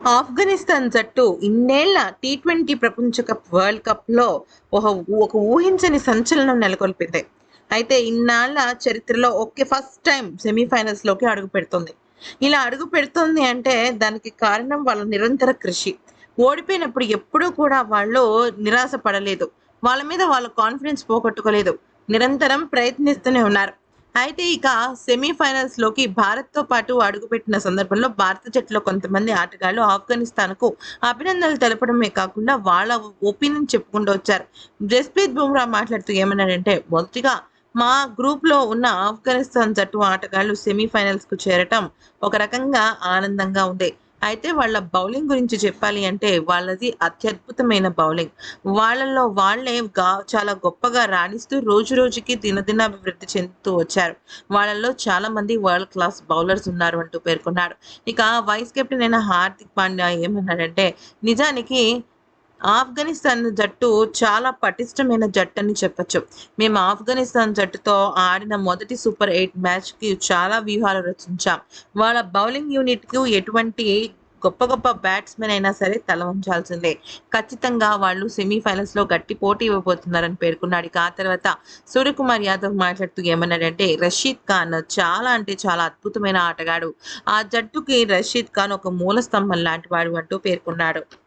ఆఫ్ఘనిస్తాన్ జట్టు ఇన్నేళ్ళ T twenty ప్రపంచ కప్ వరల్డ్ కప్లో ఒక ఒక ఊహించని సంచలనం నెలకొల్పింది. అయితే ఇన్నాళ్ళ చరిత్రలో ఒకే ఫస్ట్ టైం సెమీఫైనల్స్లోకి అడుగు పెడుతుంది. ఇలా అడుగు పెడుతుంది అంటే దానికి కారణం వాళ్ళ నిరంతర కృషి. ఓడిపోయినప్పుడు ఎప్పుడూ కూడా వాళ్ళు నిరాశ పడలేదు. వాళ్ళ మీద వాళ్ళ కాన్ఫిడెన్స్ పోగొట్టుకోలేదు. నిరంతరం ప్రయత్నిస్తూనే ఉన్నారు. అయితే ఇక సెమీఫైనల్స్లోకి భారత్తో పాటు అడుగుపెట్టిన సందర్భంలో భారత జట్టులో కొంతమంది ఆటగాళ్ళు ఆఫ్ఘనిస్తాన్కు అభినందనలు తెలపడమే కాకుండా వాళ్ళ ఒపీనియన్ చెప్పుకుంటూ వచ్చారు. జస్ప్రీత్ బుమ్రా మాట్లాడుతూ ఏమన్నాడంటే మొదటిగా మా గ్రూప్లో ఉన్న ఆఫ్ఘనిస్తాన్ జట్టు ఆటగాళ్ళు సెమీఫైనల్స్కు చేరటం ఒక రకంగా ఆనందంగా ఉంది అయితే వాళ్ళ బౌలింగ్ గురించి చెప్పాలి అంటే వాళ్ళది అత్యద్భుతమైన బౌలింగ్. వాళ్ళల్లో వాళ్ళే గా చాలా గొప్పగా రాణిస్తూ రోజు రోజుకి దినదినాభివృద్ధి చెందుతూ వచ్చారు. వాళ్ళల్లో చాలా మంది వరల్డ్ క్లాస్ బౌలర్స్ ఉన్నారు అంటూ పేర్కొన్నాడు ఇక వైస్ కెప్టెన్ అయిన హార్దిక్ పాండ్యా ఏమన్నాడంటే నిజానికి ఆఫ్ఘనిస్తాన్ జట్టు చాలా పటిష్టమైన జట్టు అని చెప్పొచ్చు. మేము ఆఫ్ఘనిస్తాన్ జట్టుతో ఆడిన మొదటి సూపర్ ఎయిట్ మ్యాచ్కి చాలా వ్యూహాలు రచించాం. వాళ్ళ బౌలింగ్ యూనిట్కు ఎటువంటి గొప్ప గొప్ప బ్యాట్స్మెన్ అయినా సరే తల ఉంచాల్సిందే ఖచ్చితంగా వాళ్ళు సెమీఫైనల్స్లో గట్టి పోటీ ఇవ్వబోతున్నారని పేర్కొన్నాడు. ఇక ఆ తర్వాత సూర్యకుమార్ యాదవ్ మాట్లాడుతూ ఏమన్నాడంటే రషీద్ ఖాన్ చాలా అంటే చాలా అద్భుతమైన ఆటగాడు. ఆ జట్టుకి రషీద్ ఖాన్ ఒక మూల స్తంభం లాంటి వాడు అంటూ పేర్కొన్నాడు.